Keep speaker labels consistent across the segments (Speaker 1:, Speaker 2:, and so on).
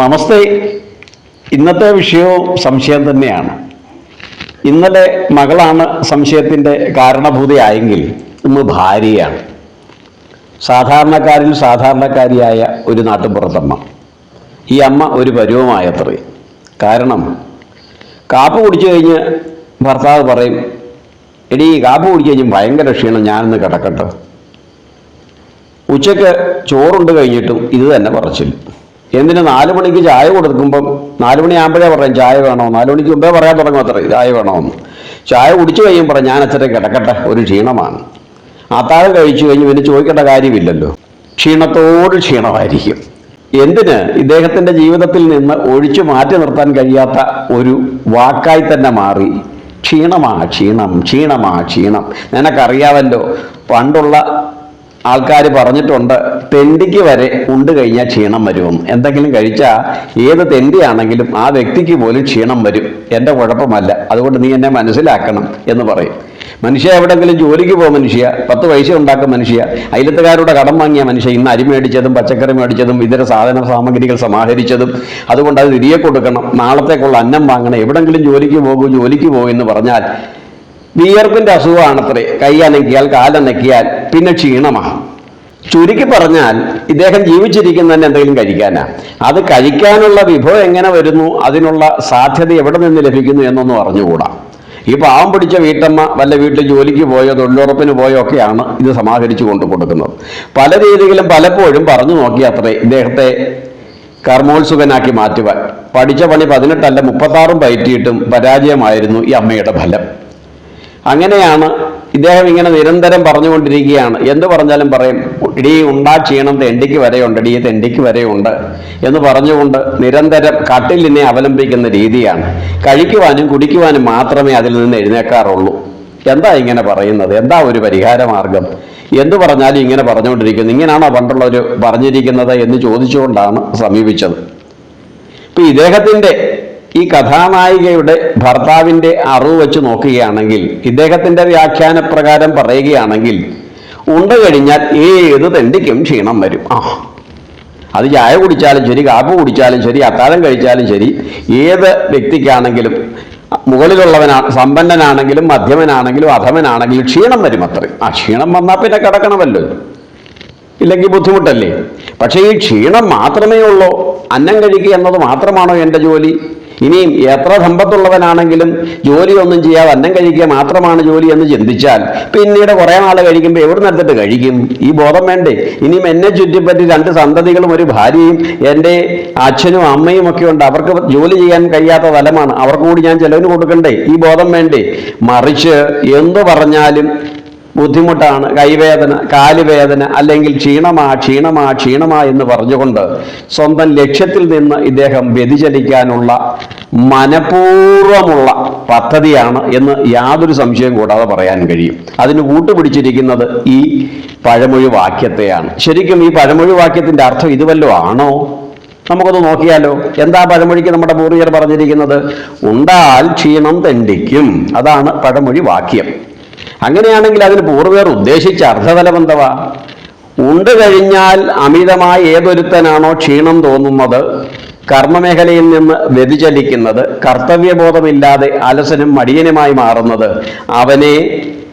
Speaker 1: നമസ്തേ. ഇന്നത്തെ വിഷയവും സംശയം തന്നെയാണ്. ഇന്നലെ മകളാണ് സംശയത്തിന്റെ കാരണഭൂതയായെങ്കിൽ ഇന്ന് ഭാര്യയാണ്. സാധാരണക്കാരിൽ സാധാരണക്കാരിയായ ഒരു നാട്ടുപുറത്തമ്മ. ഈ അമ്മ ഒരു പരുവമായത്രേ. കാരണം കാപ്പ് കുടിച്ചു കഴിഞ്ഞ് ഭർത്താവ് പറയും എടി കാപ്പ് കുടിച്ചു കഴിഞ്ഞ് ഭയങ്കര ക്ഷീണം ഞാനൊന്ന് കിടക്കട്ടെ. ഉച്ചയ്ക്ക് ചോറുണ്ട് കഴിഞ്ഞിട്ടും ഇത് തന്നെ പറച്ചില്ല എന്തിന് നാല് മണിക്ക് ചായ കൊടുക്കുമ്പം നാല് മണിയാകുമ്പോഴേ പറയാം ചായ വേണോ? നാല് മണിക്ക് മുമ്പേ പറയാൻ തുടങ്ങും അത്ര ചായ വേണമെന്ന് ചായ കുടിച്ചു കഴിയും പറയാം ഞാൻ അച്ഛനെ കിടക്കട്ടെ ഒരു ക്ഷീണമാണ്. അത്താഴം കഴിച്ചു കഴിഞ്ഞ് പിന്നെ ചോദിക്കേണ്ട കാര്യമില്ലല്ലോ. ക്ഷീണത്തോട് ക്ഷീണമായിരിക്കും. എന്തിന് ഇദ്ദേഹത്തിന്റെ ജീവിതത്തിൽ നിന്ന് ഒഴിച്ചു മാറ്റി നിർത്താൻ കഴിയാത്ത ഒരു വാക്കായി തന്നെ മാറി. ക്ഷീണമാ ക്ഷീണം ക്ഷീണമാ ക്ഷീണം. നിനക്കറിയാവല്ലോ പണ്ടുള്ള ആൾക്കാർ പറഞ്ഞിട്ടുണ്ട് തെണ്ടിക്ക് വരെ ഉണ്ട് കഴിഞ്ഞാൽ ക്ഷീണം വരും. എന്തെങ്കിലും കഴിച്ചാൽ ഏത് തെണ്ടിയാണെങ്കിലും ആ വ്യക്തിക്ക് പോലും ക്ഷീണം വരും. എന്റെ കുഴപ്പമല്ല. അതുകൊണ്ട് നീ എന്നെ മനസ്സിലാക്കണം എന്ന് പറയും. മനുഷ്യ എവിടെങ്കിലും ജോലിക്ക് പോകും മനുഷ്യ. പത്ത് പൈസ ഉണ്ടാക്കും മനുഷ്യ. അയലത്തുകാരുടെ കടം വാങ്ങിയ മനുഷ്യ ഇന്ന് അരി മേടിച്ചതും പച്ചക്കറി മേടിച്ചതും ഇതര സാധന സാമഗ്രികൾ സമാഹരിച്ചതും. അതുകൊണ്ട് അത് തിരികെ കൊടുക്കണം. നാളത്തേക്കുള്ള അന്നം വാങ്ങണം. എവിടെങ്കിലും ജോലിക്ക് പോകൂ ജോലിക്ക് പോകും എന്ന് പറഞ്ഞാൽ വിയർപ്പിന്റെ അസുഖമാണത്രേ. കൈ അനക്കിയാൽ കാലനക്കിയാൽ പിന്നെ ക്ഷീണമാണ്. ചുരുക്കി പറഞ്ഞാൽ ഇദ്ദേഹം ജീവിച്ചിരിക്കുന്നതന്നെ എന്തെങ്കിലും കഴിക്കാനാ. അത് കഴിക്കാനുള്ള വിഭവം എങ്ങനെ വരുന്നു? അതിനുള്ള സാധ്യത എവിടെ നിന്ന് ലഭിക്കുന്നു എന്നൊന്നും അറിഞ്ഞുകൂടാ ഈ പാവം പിടിച്ച വീട്ടമ്മ വല്ല വീട്ടിൽ ജോലിക്ക് പോയോ തൊഴിലുറപ്പിന് പോയോ ഒക്കെയാണ് ഇത് സമാഹരിച്ചു കൊണ്ടു കൊടുക്കുന്നത്. പല രീതിയിലും പലപ്പോഴും പറഞ്ഞു നോക്കി അത്രേ ഇദ്ദേഹത്തെ കർമ്മോത്സുകനാക്കി മാറ്റുവാൻ. പഠിച്ച പണി പതിനെട്ടല്ല മുപ്പത്താറും പയറ്റിയിട്ടും പരാജയമായിരുന്നു ഈ അമ്മയുടെ ഫലം. അങ്ങനെയാണ് ഇദ്ദേഹം ഇങ്ങനെ നിരന്തരം പറഞ്ഞുകൊണ്ടിരിക്കുകയാണ്. എന്ത് പറഞ്ഞാലും പറയും ഇടീ ഉണ്ടാ തെണ്ടിക്ക് വരെയുണ്ട് ഇടീ തെണ്ടിക്ക് വരെയുണ്ട് എന്ന് പറഞ്ഞുകൊണ്ട് നിരന്തരം കട്ടിലിനെ അവലംബിക്കുന്ന രീതിയാണ്. കഴിക്കുവാനും കുടിക്കുവാനും മാത്രമേ അതിൽ നിന്ന് എഴുന്നേക്കാറുള്ളൂ. എന്താ ഇങ്ങനെ പറയുന്നത്? എന്താ ഒരു പരിഹാര മാർഗം എന്തു പറഞ്ഞാലും ഇങ്ങനെ പറഞ്ഞുകൊണ്ടിരിക്കുന്നു. ഇങ്ങനെയാണോ പണ്ടുള്ളവർ പറഞ്ഞിരിക്കുന്നത് എന്ന് ചോദിച്ചുകൊണ്ടാണ് സമീപിച്ചത്. ഇപ്പൊ ഇദ്ദേഹത്തിന്റെ ഈ കഥാനായികയുടെ ഭർത്താവിന്റെ അറിവ് വെച്ച് നോക്കുകയാണെങ്കിൽ ഇദ്ദേഹത്തിന്റെ വ്യാഖ്യാനപ്രകാരം പറയുകയാണെങ്കിൽ ഉണ്ട് കഴിഞ്ഞാൽ ഏത് തെണ്ടിക്കും ക്ഷീണം വരും. ആ അത് ചായ കുടിച്ചാലും ശരി കാപ്പ് കുടിച്ചാലും ശരി അത്താഴം കഴിച്ചാലും ശരി ഏത് വ്യക്തിക്കാണെങ്കിലും മുകളിലുള്ളവനാ സമ്പന്നനാണെങ്കിലും മധ്യമനാണെങ്കിലും അധമനാണെങ്കിലും ക്ഷീണം വരും അത്രയും ആ ക്ഷീണം വന്നാൽ പിന്നെ കിടക്കണമല്ലോ. ഇല്ലെങ്കിൽ ബുദ്ധിമുട്ടല്ലേ? പക്ഷേ ഈ ക്ഷീണം മാത്രമേ ഉള്ളൂ. അന്നം കഴിക്കുക എന്നത് മാത്രമാണോ എന്റെ ജോലി? ഇനിയും എത്ര സമ്പത്തുള്ളവനാണെങ്കിലും ജോലിയൊന്നും ചെയ്യാതെ അന്നം കഴിക്കുക മാത്രമാണ് ജോലി എന്ന് ചിന്തിച്ചാൽ പിന്നീട് കുറേ നാൾ കഴിക്കുമ്പോൾ എവിടെ നിന്നെടുത്തിട്ട് കഴിക്കും? ഈ ബോധം വേണ്ടേ? ഇനിയും എന്നെ ചുറ്റിപ്പറ്റി രണ്ട് സന്തതികളും ഒരു ഭാര്യയും എന്റെ അച്ഛനും അമ്മയും ഒക്കെ ഉണ്ട്. അവർക്ക് ജോലി ചെയ്യാൻ കഴിയാത്ത തലമാണ് അവർക്ക് കൂടി ഞാൻ ചിലവിന് കൊടുക്കണ്ടേ? ഈ ബോധം വേണ്ടേ? മറിച്ച് എന്തു പറഞ്ഞാലും ബുദ്ധിമുട്ടാണ് കൈവേദന കാലുവേദന അല്ലെങ്കിൽ ക്ഷീണമാ ക്ഷീണമാ ക്ഷീണമാ എന്ന് പറഞ്ഞുകൊണ്ട് സ്വന്തം ലക്ഷ്യത്തിൽ നിന്ന് ഇദ്ദേഹം വ്യതിചലിക്കാനുള്ള മനഃപൂർവമുള്ള പദ്ധതിയാണ് എന്ന് യാതൊരു സംശയം കൂടാതെ പറയാൻ കഴിയും. അതിന് കൂട്ടുപിടിച്ചിരിക്കുന്നത് ഈ പഴമൊഴി വാക്യത്തെയാണ്. ശരിക്കും ഈ പഴമൊഴി വാക്യത്തിന്റെ അർത്ഥം ഇതുവല്ലോ ആണോ? നമുക്കത് നോക്കിയാലോ? എന്താ പഴമൊഴിക്ക് നമ്മുടെ പൂർവികർ പറഞ്ഞിരിക്കുന്നത്? ഉണ്ടാൽ ക്ഷീണം തെണ്ടിക്കും അതാണ് പഴമൊഴി വാക്യം. അങ്ങനെയാണെങ്കിൽ അതിന് പൂർവർ ഉദ്ദേശിച്ച അർത്ഥതലബന്ധവ ഉണ്ട് കഴിഞ്ഞാൽ അമിതമായി ഏതൊരുത്തനാണോ ക്ഷീണം തോന്നുന്നത് കർമ്മമേഖലയിൽ നിന്ന് വ്യതിചലിക്കുന്നത് കർത്തവ്യബോധമില്ലാതെ അലസനും മടിയനുമായി മാറുന്നത് അവനെ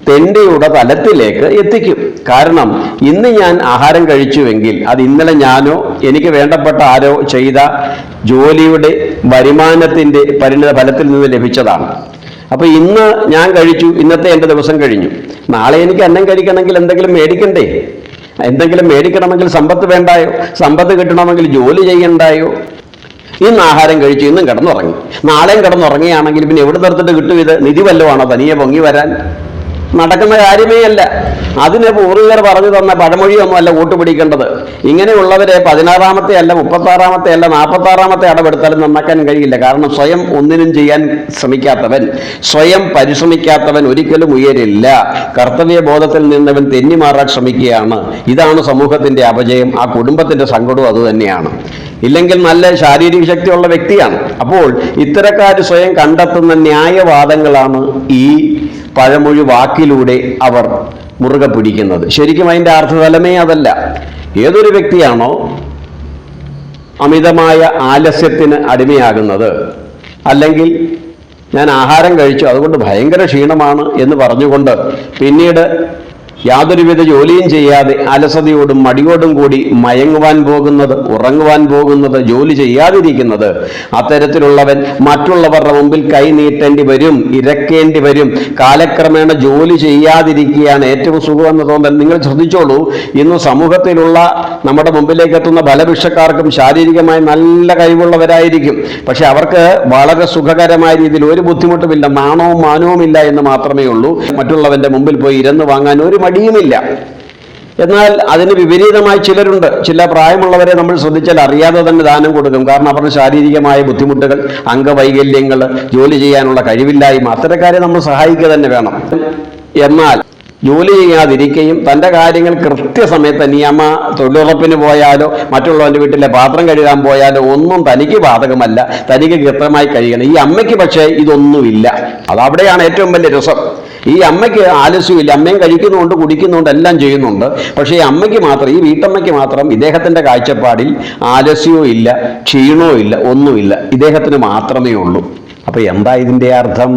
Speaker 1: തെണ്ടിയുടെ തലത്തിലേക്ക് എത്തിക്കും. കാരണം ഇന്ന് ഞാൻ ആഹാരം കഴിച്ചുവെങ്കിൽ അത് ഇന്നലെ ഞാനോ എനിക്ക് വേണ്ടപ്പെട്ട ആരോ ചെയ്ത ജോലിയുടെ വരുമാനത്തിന്റെ പരിണിത ഫലത്തിൽ നിന്ന് ലഭിച്ചതാണ്. അപ്പൊ ഇന്ന് ഞാൻ കഴിച്ചു ഇന്നത്തെ എന്റെ ദിവസം കഴിഞ്ഞു. നാളെ എനിക്ക് അന്നം കഴിക്കണമെങ്കിൽ എന്തെങ്കിലും മേടിക്കണ്ടേ? എന്തെങ്കിലും മേടിക്കണമെങ്കിൽ സമ്പത്ത് വേണ്ടായോ? സമ്പത്ത് കിട്ടണമെങ്കിൽ ജോലി ചെയ്യണ്ടായോ? ഇന്ന് ആഹാരം കഴിച്ചു ഇന്നും കിടന്നുറങ്ങി. നാളെയും കിടന്നുറങ്ങിയാണെങ്കിൽ പിന്നെ എവിടെ നിർത്തിട്ട് കിട്ടും ഇത്? നിധി വല്ലതുമാണോ തനിയെ പൊങ്ങി വരാൻ? നടക്കുന്ന കാര്യമേ അല്ല. അതിന് പൂർവികർ പറഞ്ഞു തന്ന പഴമൊഴിയൊന്നും അല്ല കൂട്ടുപിടിക്കേണ്ടത്. ഇങ്ങനെയുള്ളവരെ പതിനാറാമത്തെ അല്ല മുപ്പത്താറാമത്തെ അല്ല നാൽപ്പത്താറാമത്തെ അടവെടുത്താലും നന്നാക്കാൻ കഴിയില്ല. കാരണം സ്വയം ഒന്നിനും ചെയ്യാൻ ശ്രമിക്കാത്തവൻ സ്വയം പരിശ്രമിക്കാത്തവൻ ഒരിക്കലും ഉയരില്ല. കർത്തവ്യ ബോധത്തിൽ നിന്നവൻ തെന്നിമാറാൻ ശ്രമിക്കുകയാണ്. ഇതാണ് സമൂഹത്തിന്റെ അപജയം. ആ കുടുംബത്തിന്റെ സങ്കടവും അതുതന്നെയാണ് ഇല്ലെങ്കിൽ നല്ല ശാരീരിക ശക്തിയുള്ള വ്യക്തിയാണ്. അപ്പോൾ ഇത്തരക്കാർ സ്വയം കണ്ടെത്തുന്ന ന്യായവാദങ്ങളാണ് ഈ പഴമൊഴി വാക്കിലൂടെ അവർ മുറുകെ പിടിക്കുന്നത്. ശരിക്കും അതിന്റെ അർത്ഥതലമേ അതല്ല. ഏതൊരു വ്യക്തിയാണോ അമിതമായ ആലസ്യത്തിന് അടിമയാകുന്നത് അല്ലെങ്കിൽ ഞാൻ ആഹാരം കഴിച്ചു അതുകൊണ്ട് ഭയങ്കര ക്ഷീണമാണ് എന്ന് പറഞ്ഞുകൊണ്ട് പിന്നീട് യാതൊരുവിധ ജോലിയും ചെയ്യാതെ അലസതയോടും മടിയോടും കൂടി മയങ്ങുവാൻ പോകുന്നത് ഉറങ്ങുവാൻ പോകുന്നത് ജോലി ചെയ്യാതിരിക്കുന്നത്. അത്തരത്തിലുള്ളവൻ മറ്റുള്ളവരുടെ മുമ്പിൽ കൈ നീട്ടേണ്ടി വരും ഇരക്കേണ്ടി വരും. കാലക്രമേണ ജോലി ചെയ്യാതിരിക്കുകയാണ് ഏറ്റവും സുഖമെന്ന് തോന്നൽ. നിങ്ങൾ ശ്രദ്ധിച്ചോളൂ ഇന്ന് സമൂഹത്തിലുള്ള നമ്മുടെ മുമ്പിലേക്ക് എത്തുന്ന ബലഭിക്ഷക്കാർക്കും ശാരീരികമായി നല്ല കഴിവുള്ളവരായിരിക്കും. പക്ഷെ അവർക്ക് വളരെ സുഖകരമായ രീതിയിൽ ഒരു ബുദ്ധിമുട്ടുമില്ല നാണവും മാനവും ഇല്ല എന്ന് മാത്രമേ ഉള്ളൂ. മറ്റുള്ളവന്റെ മുമ്പിൽ പോയി ഇരന്ന് വാങ്ങാൻ ഒരു മടിയുമില്ല. എന്നാൽ അതിന് വിപരീതമായി ചിലരുണ്ട്. ചില പ്രായമുള്ളവരെ നമ്മൾ ശ്രദ്ധിച്ചാൽ അറിയാതെ തന്നെ ദാനം കൊടുക്കും. കാരണം അവരുടെ ശാരീരികമായ ബുദ്ധിമുട്ടുകൾ അംഗവൈകല്യങ്ങൾ ജോലി ചെയ്യാനുള്ള കഴിവില്ലായ്മ അത്തരക്കാരെ നമ്മൾ സഹായിക്കുക തന്നെ വേണം. എന്നാൽ ജോലി ചെയ്യാതിരിക്കുകയും തന്റെ കാര്യങ്ങൾ കൃത്യസമയത്ത് നിയമ തൊഴിലുറപ്പിന് പോയാലോ മറ്റുള്ളവന്റെ വീട്ടിലെ പാത്രം കഴുകാൻ പോയാലോ ഒന്നും തനിക്ക് ബാധകമല്ല. തനിക്ക് കൃത്യമായി കഴിയണം. ഈ അമ്മയ്ക്ക് പക്ഷേ ഇതൊന്നുമില്ല. അതവിടെയാണ് ഏറ്റവും വലിയ രസം. ഈ അമ്മയ്ക്ക് ആലസ്യമില്ല. അമ്മയും കഴിക്കുന്നുണ്ട് കുടിക്കുന്നുണ്ട് എല്ലാം ചെയ്യുന്നുണ്ട്. പക്ഷേ ഈ അമ്മയ്ക്ക് മാത്രം ഈ വീട്ടമ്മയ്ക്ക് മാത്രം ഇദ്ദേഹത്തിന്റെ കാഴ്ചപ്പാടിൽ ആലസ്യവും ഇല്ല ക്ഷീണവും ഇല്ല ഒന്നുമില്ല. ഇദ്ദേഹത്തിന് മാത്രമേ ഉള്ളൂ. അപ്പോൾ എന്താ ഇതിന്റെ അർത്ഥം?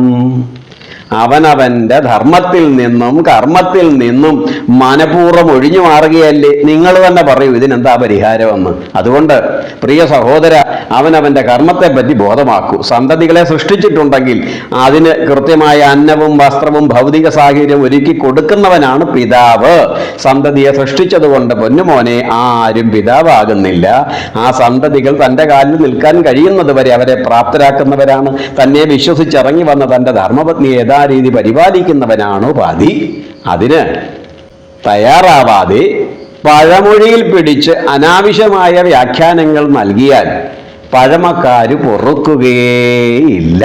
Speaker 1: അവനവന്റെ ധർമ്മത്തിൽ നിന്നും കർമ്മത്തിൽ നിന്നും മനപൂർവം ഒഴിഞ്ഞു മാറുകയല്ലേ? നിങ്ങൾ തന്നെ പറയൂ ഇതിനെന്താ പരിഹാരമെന്ന്. അതുകൊണ്ട് പ്രിയ സഹോദര അവനവന്റെ കർമ്മത്തെ പറ്റി ബോധമാക്കൂ. സന്തതികളെ സൃഷ്ടിച്ചിട്ടുണ്ടെങ്കിൽ അതിന് കൃത്യമായ അന്നവും വസ്ത്രവും ഭൗതിക സാഹചര്യം ഒരുക്കി കൊടുക്കുന്നവനാണ് പിതാവ്. സന്തതിയെ സൃഷ്ടിച്ചതുകൊണ്ട് പൊന്നുമോനെ ആരും പിതാവാകുന്നില്ല. ആ സന്തതികൾ തന്റെ കാലിൽ നിൽക്കാൻ കഴിയുന്നത് വരെ അവരെ പ്രാപ്തരാക്കുന്നവരാണ്. തന്നെ വിശ്വസിച്ചിറങ്ങി വന്ന തന്റെ ധർമ്മപത്നിയെ യഥാരീതി പരിപാലിക്കുന്നവനാണോ പാതി. അതിന് തയ്യാറാവാതെ പഴമൊഴിയിൽ പിടിച്ച് അനാവശ്യമായ വ്യാഖ്യാനങ്ങൾ നൽകിയാൽ പഴമക്കാര് പൊറുക്കുകയേയില്ല